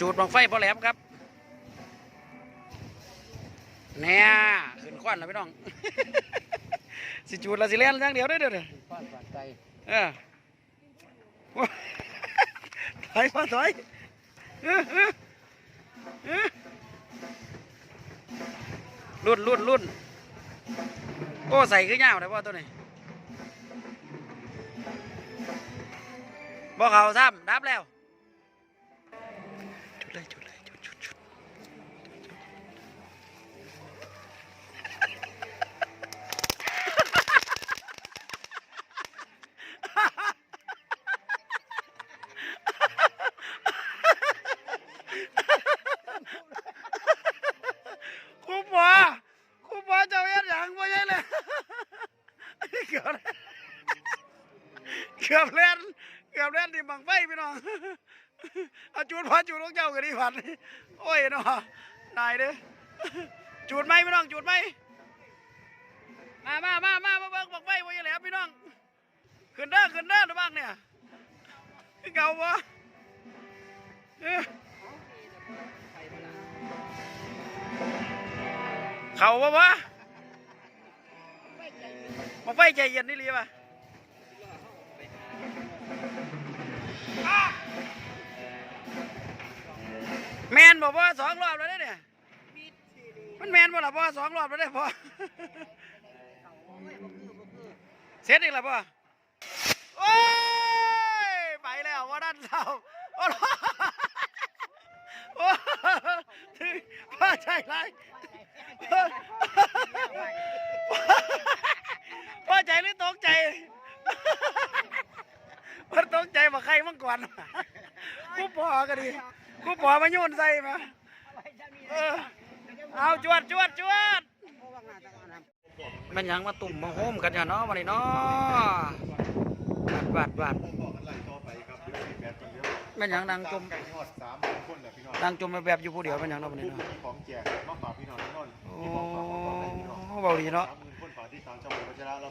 จูดบังไฟพอแหลมครับเนี่ยขึ้นควันแล้วพี่น้อง สิจูดและสิเล่นอย่างเดียวได้อเด้อเด้อป้านปานไก่เออถอยมาถอยเออเออเออรุ่นรุ่นรุ่นโอ้ใส่ขึ้นยาวเลยพ่อตัวนี้บ่เขาซ้ำดับแล้ว เกือบเล่นเกือบเล่นที่บังไฟพี่น้องเอาจูดพอจูดของเจ้ากันดีพันโอ้ยเนาะนายเด้อจูดไหมพี่น้องจูดไหมมามามามามาเบิ่งบังไฟไว้ยังแหล้วพี่น้องขึ้นเด้อขึ้นเด้อนะบ้างเนี่ยเก่าบ่เอ้อเขาบ่วะบังไฟใจเย็นนี่ลีป่ะ แมนบอกว่าสองรอบแล้วเด้เนี่ยมันแมนบ่ล่ะพ่อสองรอบแล้วได้พ่อเสร็จอีกแล้วพ่อโอ้ยไปแล้วว่าด้านเสาโอ้โหโอ้ถึงพ่อใจไรายพ่อใจหรือตกใจ พ่อตกใจมาใครมั่งก่อนกูพอก็ดีกูปอมาโยนใส่มาเออเอาจวดจวดจวดมันหยังมาตุ่มมาโฮมกันอย่างเนาะวันนี้เนาะบาดบาดบาดแม่นหยังนางจมไก่ทอดสามคนแหละพี่น้องนางจมแบบอยู่ผู้เดียวเป็นหยังเนาะวันนี้เนาะของแจกมาฝากพี่น้องทุกคนโอ้ที่บอกฝากของฝากให้พี่น้องเบาดีเนาะสามหมื่นคนฝากที่ตามจังหวัดพัชระเ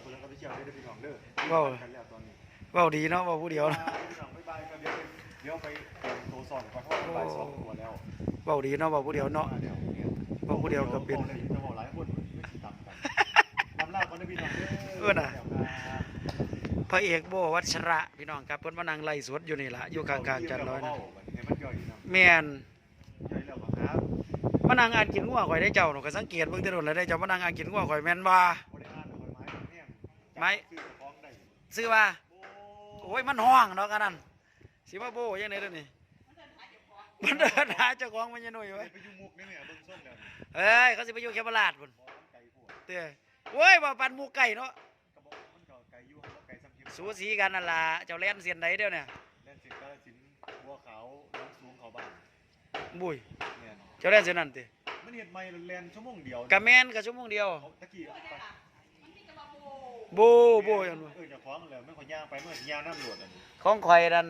รา เพิ่งก็ไปเที่ยวได้ด้วยพี่น้องเด้อเว้ากันแล้วตอนนี้เบาดีเนาะเบาผู้เดียวเนาะพี่น้องบ๊ายบายกันเดี๋ยวไปเดี๋ยวไปเตรียมตัวสอนก่อนเพราะว่าบ่ายสองตัวแล้วเบาดีเนาะเบาผู้เดียวเนาะเดี๋ยวเนี่ยเบาผู้เดียวก็เป็นจะบอกหลายคนไม่ติดตามกันนำลาคนได้พี่น้องเด้อเออน่ะพระเอกโบวัชระพี่น้องครับเพิ่นมานั่งไล่สดอยู่นี่ล่ะอยู่ข้างๆจันร้อยนะให้มันย่อยนะแม่นย่อยแล้วก็ครับมานั่งอ่านกินงัวข่อยได้เจ้าหนูก็สังเกตเบิ่งแต่โดนแล้วได้เจ้ามานั่งอ่านกินงัวข่อยแม่นบ่บ่ได้อ่านเอาไม้ไม้เนี่ยไม้ซื้อของได้ซื้อว่า โอ้ยมันห้องเนาะกันนั่นสิมาโบยังไงเด้อนี่มันเดินหาเจ้าของมันยังหน่อยไว้ไปอยู่มุกนี่แม่เบิ่งส้มแล้วเอ้ยเขาสิไปอยู่แคมป์ลาดพุ่นหมอไก่พวกเต้อโอ้ยว่าปันหมูไก่เนาะกระบอกมันก็ไก่อยู่ไก่ซ้ำเข็มสูสีกันนั่นล่ะเจ้าแล่นเสียนใดเด้อเนี่ยเล่นสินกาลสินบัวขาวน้องสูงเขาบ้านบุ้ยเนี่ยเจ้าแล่นเสียนนั่นติมันเห็ดไม่แลนชั่วโมงเดียวกะแม่นกะชั่วโมงเดียวเขาตะกี้ไป โบโบอยังเออจะคว้างเลยไม่ขอย่างไปเมื่อย่างน้ำหลวดอันนี้ของข่อยนั่น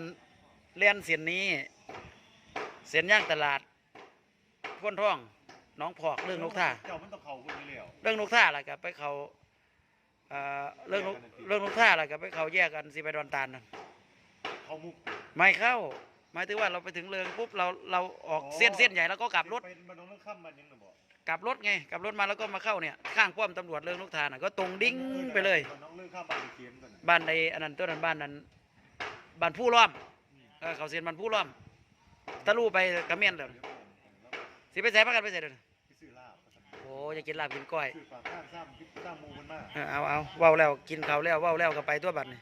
เล่นเสียนนี้ เสียนย่างตลาดพ้นท่องหน้องพอกเรื่องนกท่า เจ้ามันต้องเข่าคนนี้แล้วเรื่องนกท่าล่ะกับไปเขาเอ่อเรื่องนกเรื่องนกท่าล่ะกับไปเขาแยกกันสิไปดอนตาลนั่นเข้ามุกไม่เข้าหมายถึงว่าเราไปถึงเรืองปุ๊บเราเราออกเส้นเส้นใหญ่แล้วก็กลับรถไปมันต้องเรื่องข้ามมันยังน่ะบอ กกลับรถไงกลับรถมาแล้วก็มาเข้าเนี่ยข้างป้อมตำรวจเรืองนกท่าน่ะก็ตรงดิ้งไปเลย น้องเรื่องข้ามบ้านไปเขียนก่อนน่ะบ้านในอันนั้นต้นนั้นบ้านนั้นบ้านผู้ล้อมเออเขาเสียนบ้านผู้ล้อมทะลุไปกระเมียนแล้วเดี๋ยวผมแล้วสิไปใส่พักกันไปใส่เด้อไปซื้อลาบโอ้อยากกินลาบกินก้อยซื้อปลาข้างซ้ำพิซซ่าหมูมันมากเออเอาเอาเว้าแล้วกินข้าวแล้วเว้าแล้วก็ไปตัวบัดนี่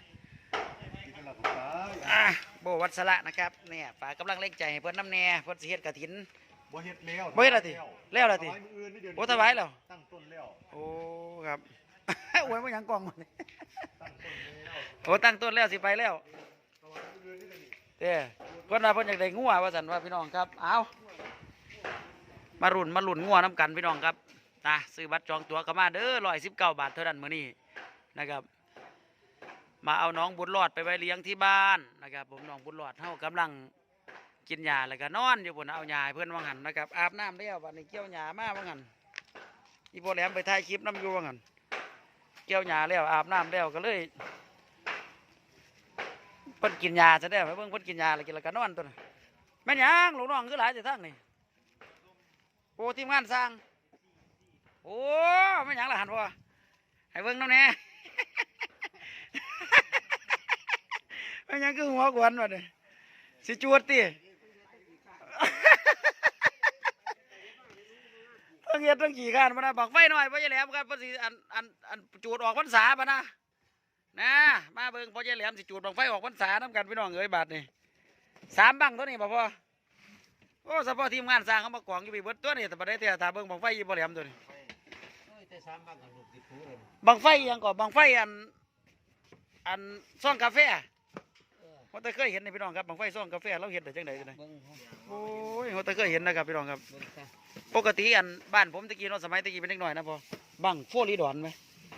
กินขนาดผมตายอะโบวัชระนะครับเนี่ยฝากกำลังเล่งใจให้เพิ่นน้ำแน่เพิ่นสิเฮ็ดกฐิน บ่เฮ็ดแล้วบ่เฮ็ดแล้วติแล้วแล้วติถายมื้ออื่นนี่เดือนโอ้ถวายแล้วตั้งต้นแล้วโอ้ครับโอ้ยมันยังกล่องมันตั้งต้นแล้วโอ้ตั้งต้นแล้วสิไปแล้วถวายมื้ออื่นนี่เดือนนี้เด้เพิ่นว่าเพิ่นอยากได้งัวว่าซั่นว่าพี่น้องครับเอามารุ่นมารุ่นงัวน้ำกันพี่น้องครับนะซื้อบัตรจองตั๋วเข้ามาเด้อ119บาทเท่านั้นมื้อนี้นะครับ มาเอาน้องบุญรอดไปไว้เลี้ยงที่บ้านนะครับ ผมน้องบุญรอดเฮากำลัง กินยาแล้วก็นอนอยู่พุ่นเอายาเพิ่อนว่างั้นนะครับอาบน้ำแล้วบัดนี้เกี่ยวหญ้ามาว่างั้นอีพ่อแหลมไปถ่ายคลิปน้ำอยู่ว่างั้นเกี่ยวหญ้าแล้วอาบน้ำแล้วก็เลยเพิ่นกินยาซะแล้เบิ่งเพิ่นกินยาแล้วกินแล้วก็นอนตัวน่ะแม่นยังลูกน้องคือหลายแต่ทั้งนี่โอ้ทีมงานสร้างโอ้แม่นยังละหันพ่อให้เบิ่งน้ำแน่แม่นยังคือหัวกวนวะเนี่ยสิจวดติ ทั้งเฮ็ดทั้งขี่ข้านมานะบักไฟหน่อยพ่อใหญ่แหลมครับเพิ่นสิอันอันอันจูดออกพรรษาปะนะนะมาเบิ่งพ่อใหญ่แหลมสิจูดบักไฟออกพรรษานํกันพี่น้องเอ้ยบาดนี่สามบังตัวนี้บ่พ่อโอ้เฉพาะทีมงานสร้างเขามากองอยู่พี่เบิดตัวนี้แต่บ่ได้แต่ถ้าเบิ่งบังไฟอยู่บ่แหลมตัวนี้โอ้ยแต่สามบางกับลูกติดผูเลยบังไฟอิหยังก่อบังไฟอันอันซ่องกาแฟเออ ว่าแต่เคยเห็นนี่พี่น้องครับบังไฟซ่องกาแฟเราเห็นได้จังไดจังไดเบิ่งเขาโอ้ยว่าแต่เคยเห็นนะครับพี่น้องครับ เบิ่งซะปกติอันบ้านผมตะกี้เนาะสมัยตะกี้เป็นเด็กน้อยนะพอบังโฟลิดอนไหม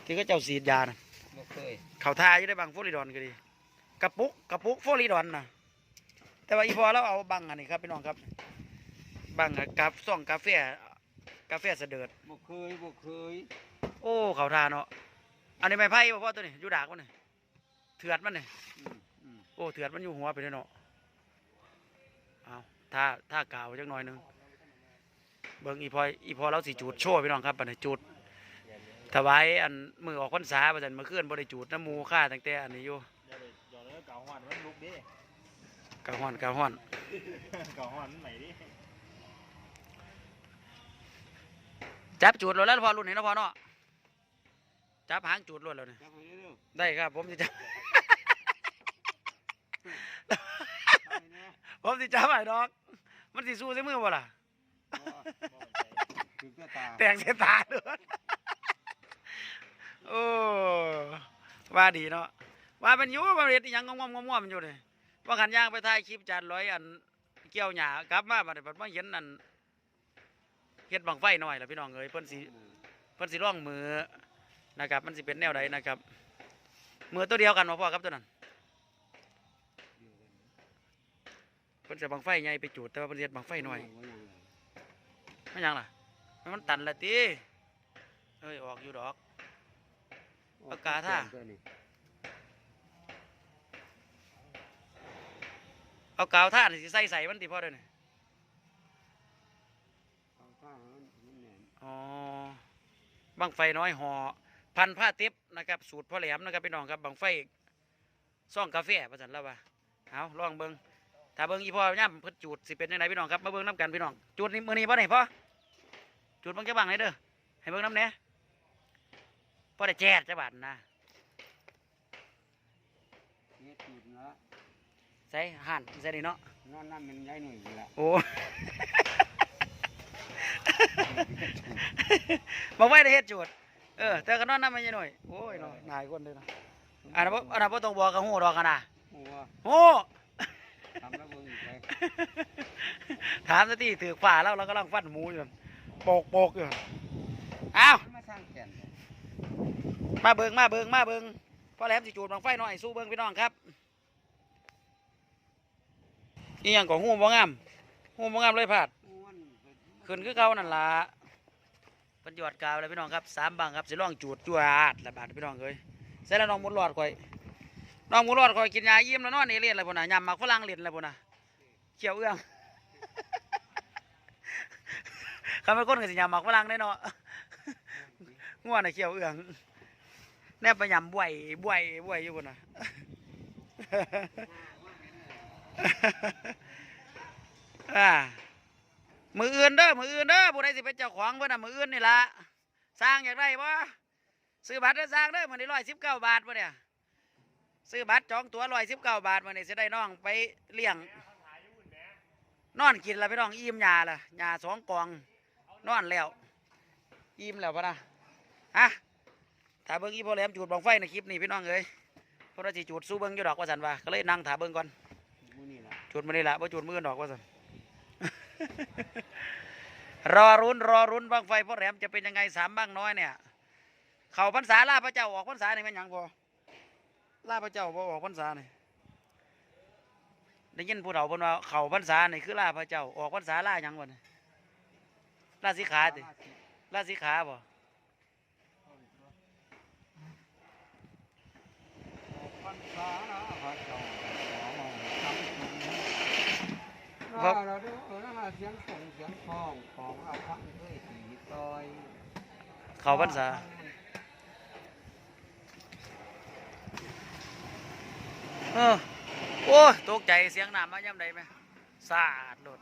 ที่เขาเจ้าสีดยานะบ่เคยเขาทาอยู่ได้บังโฟลิดอนก็ดีกระปุกกระปุกโฟลิดอนนะแต่ว่าอีพอเราเอาบังอันนี้ครับพี่น้องครับบังอะกับซ่องกาแฟกาแฟเสดิร์ดบ่เคยบ่เคยโอ้เขาทาเนาะอันนี้ไม้ไผ่บ่พ่อตัวนี้อยู่ดากมันนี่เถือดมันนี่อืมอืม โอ้เถือดมันอยู่หัวไปเลยเนาะเอาถ้าถ้ากาวจักหน่อยหนึงเบิ่งอีพออีพอเราสิจูดโชว์พี่น้องครับบัดนี้จูดถวายอันมือออกพรรษาประจันเมื่อคืนบริจูดน้ำหมูค่าตั้งแต่อันนี้อยู่เดี๋ยวเดี๋ยวเก่าหอนมันลุกดิกะฮ้อนกะฮ้อนเก่าหอนมันไหนดิจับจูดรถแล้วพอรุ่นนี้เนาะพอเนาะจับหางจูดรถแล้วนี่จับให้เร็วได้ครับผมจะจับๆไปแน่ ผมจะจับไอ้ดอก มันสิสู้ใส่มือบ่ล่ะบ่ถึงตัวตาแตงเสยตาด้วยโอ้ ว่าดีเนาะ ว่าเป็นอยู่ว่าเฮ็ดอิหยังงอมๆงอมๆอยู่เลยว่าขันย่างไปถ่ายคลิปจานร้อยอันเกี่ยวหญ้ากลับมาบัดนี้บัดมาเห็นอันเฮ็ดบังไฟหน่อยล่ะพี่น้องเอ้ยเพิ่นสิเพิ่นสิร่องมือนะครับ มันสิเป็นแนวใดนะครับ มือตัวเดียวกันมาพ่อครับตัวนั้น เพิ่นจะบังไฟใหญ่ไปจูดแต่ว่าเพิ่นสิเฮ็ดบังไฟน้อยไม่หยังล่ะ มันตันละติเอ้ยออกอยู่ดอกปากกาท่าเอากาวท่านี่สิใส่ใส่มันติพ่อเด้อนี่เอาท่ามันมันแน่นอ๋อบังไฟน้อยห่อพันผ้าเต็บนะครับ สูตรพ่อแหลมนะครับพี่น้องครับบังไฟซ่องกาแฟประจันแล้วว่าเอาลองเบิ่ง ถ้าเบิ่งอีพ่อย่ำเพิ่นจูดสิเป็นยังไงพี่น้องครับมาเบิ่งน้ำกันพี่น้องจูดนี่มือนี้พ่อไหนพ่อจูดเบิ่งจะบังไหนเด้อให้เบิ่งน้ำเนี้ยพ่อได้แจ๊ดจะบาดนะเฮ็ดจุดละใส่ห่านใส่นี่เนาะนอนน้ำมันใหญ่หน่อยนี่ละโอ้บอกไว้ได้เฮ็ดจูดเออแต่ก็นอนน้ำมันยังหน่อยโอ้ยเนาะนายคนเลยเนาะอันนั้นบ่อันนั้นบ่ต้องบอกกับหูดอกกันนะโอ้ ถามสติถือฝ่าแล้วเรากำลังฟันหมูอยู่โปกโปกอยู่อ้าวมาสร้างแก่นมาเบิงมาเบิงมาเบิงพ่อแหลมสิจูดบังไฟหน่อยสู้เบิงพี่น้องครับนี่ยังของหูบ่งามหูบ่งามเลยพลาดขึ้นคือเก่านั่นล่ะป็นหยอดกาวเลยพี่น้องครับสามบังครับสิลองจูดจวดละบาดพี่น้องเอ้ยเสร็จแล้วน้องมุดรอดข่อยน้องมุดรอดข่อยกินยาเยิ้มแล้วนอนนี่เลียนอะไรพุ่นน่ะยำหมักฝรั่งเลียนอะไรพุ่นน่ะ เขียวเอื้องคำเป็นคนก็สิยำหมักฝรั่งได้เนาะง่วนน่ะเขียวเอื้องแนบไปยำบวยบวยบวยอยู่พุ่นน่ะอ่ามืออื่นเด้อมืออื่นเด้อผู้ใดสิเป็นเจ้าของเพิ่นน่ะมืออื่นนี่ละสร้างอยากได้บ่ซื้อบัตรได้สร้างเด้อมื้อนี้ร้อยสิบเก้าบาทบ่เนี่ยซื้อบัตรจองตั๋วร้อยสิบเก้าบาทมื้อนี้สิได้น้องไปเลี้ยง นอนกินแล้วพี่น้องอิ่มยาละยาสองกองนอนแล้วอิ่มแล้วพะนะฮะถ้าเบิ่งอีพอแหลมจูดบังไฟในคลิปนี้พี่น้องเอ้ยเพราะว่าสิจูดสู้เบิ่งอยู่ดอกว่าสันว่าก็เลยนั่งถาเบิ่งก่อนจุดมานี่ละว่าจุดมือดอกว่าสันรอรุนรอรุนบางไฟพ่อแหลมจะเป็นยังไงสามบ้างน้อยเนี่ย เขาพรรษาล่าพระเจ้าออกพรรษานี่แมันยังพอล่าพระเจ้าบ่ออกพรรษานี่ ได้ยินผู้เฒ่าเพิ่นว่าเขาพรรษานี่คือล่าพระเจ้า ออกพรรษาล่าหยังวะนี่ล่าสีขาติล่าสีขาบ่พรรษาพระเจ้าขอทำคุณบครับเราดูเออนั่นน่ะเสียงส่งเสียงคล้องของอาพังด้วยสีซอยเขาพรรษาเออ โอ้ยตกใจเสียงน้ำมาย่ำใดไหมสาดโลด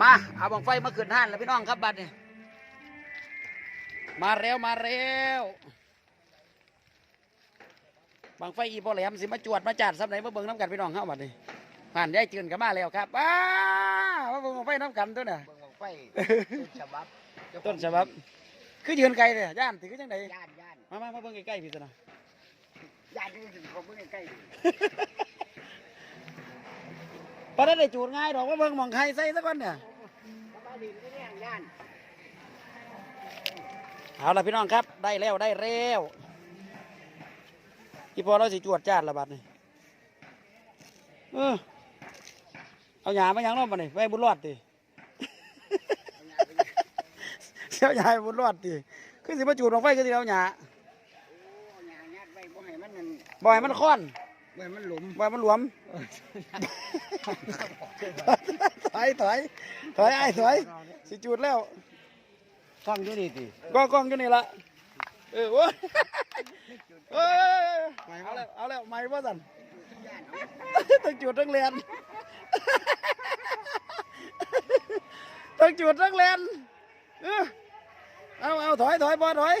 มาเอาบังไฟมาขึ้นห้านแล้วพี่น้องครับบัดนี้มาเร็วมาเร็วบังไฟอีพอแหลมสิมาจวดมาจัดซับไหนมาเบิ่งน้ำกันพี่น้องเข้าบัดนี้ผ่านได้จืนกันมาแล้วครับอ้ามาเบิ่งบังไฟน้ำกันตัวน่ะเบิ่งออกไปต้นฉบับต้นฉบับ คือยืนไกลเลยย่านถือจังไดย่านย่านมามามาเบิ่งใกล้ๆพี่ตัวน่ะย่านที่ถึงเขาเบิ่งใกล้พอได้ได้จูดง่ายดอกว่าเบิ่งหมองใครใส่สักคนเนี่ยๆสบายดีไม่ได้ย่านเอาละพี่น้องครับได้แล้วได้แล้วอีพอเราสิจวดจาดละบัดนี่เออเอาหยามาหยังเน้องบัดนี่ไว้บุญรอดติ เสียหยาให้บุญรอดติคือสิมาจูดลงไฟคือสิเอาหยาโอ้ย่านย่านไว้บ่ให้มันนั่นบ่ให้มันค้อนบ่ให้มันหลุมบ่ให้มันหลวมถอยถอยถอยไอ้ถอยสิจูดแล้วฟังอยู่นี่ติกองกองอยู่นี่ละเออโอ้ยเอ้ยเอาแล้วเอาแล้วไม่ว่าสันย่านต้องจุดต้องเรียนต้องจุดต้องเรียนเออ เอาเอาถอยถอยบอถอย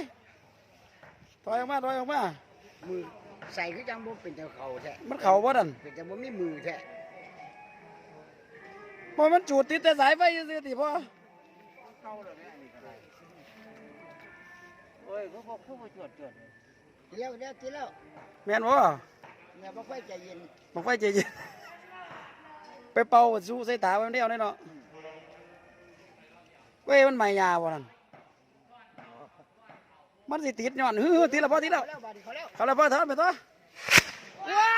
ถอยออกมาถอยออกมา มือใส่คือจังบ่เป็นเจ้าเขาแท้มันเข่าบ่ดันเป็นจังบ่มีมือแท้พอมันจุดติดแต่สายไฟซื่อๆติพ่อเข้าแล้วเนี่ยอันนี้ก็ได้โอ้ยเขาบอกเขามาจวดจวดเลยทีแล้วเดี๋ยวทีแล้วแม่นบ่เนี่ยบ่ค่อยใจเย็นบอกไฟเจเย็นไปเป่าสู้ใส่ตาไว้มันเดียวแน่เนาะเว้ยมันใหม่ยาวบ่นั่น มันสิติดย้อนฮือๆติดแล้วพอติดแล้วเขาแล้วบาดนี้เขาแล้วเขาเลยพ่อเถิดไปตัวว้า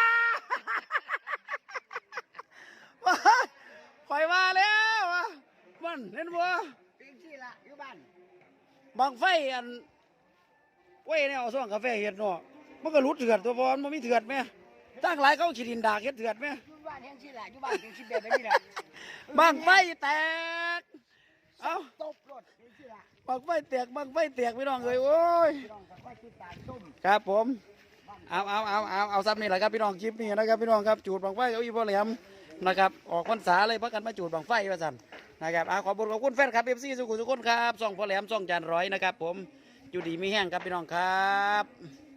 ว้าข่อยมาแล้ววะมันเห็นบ่เป็นที่ละอยู่บ้านบางไฟอันเว้ยเนี่ยเอาซ่องกาแฟเฮ็ดเนาะมันก็หลุดเถื่อนตัวบอลมันมีเถื่อนไหมตั้งหลายเขาขีดินดากเฮ็ดเถื่อนไหมอยู่บ้านแห่งที่ละอยู่บ้านเป็นที่แบบนี้แหละบางไฟแตก เอ้าตบรถเป็นที่ละ บังไฟเตียกบังไฟเตกพี่น้องเลยโอ้ยครับผมเอาเอาเอาเอาเอาซับนี่แหละครับพี่น้องคลิปนี้นะครับพี่น้องครับจูดบังไฟเอาอีพ่อแหลมนะครับออกพรรษาเลยพักกันมาจูดบังไฟว่าสั่นนะครับเอาขอบคุณขอบคุณแฟนครับเอฟซีสุขุมทุกคนครับส่องพ่อแหลมส่องจานร้อยนะครับผมอยู่ดีมีแห้งครับพี่น้องครับ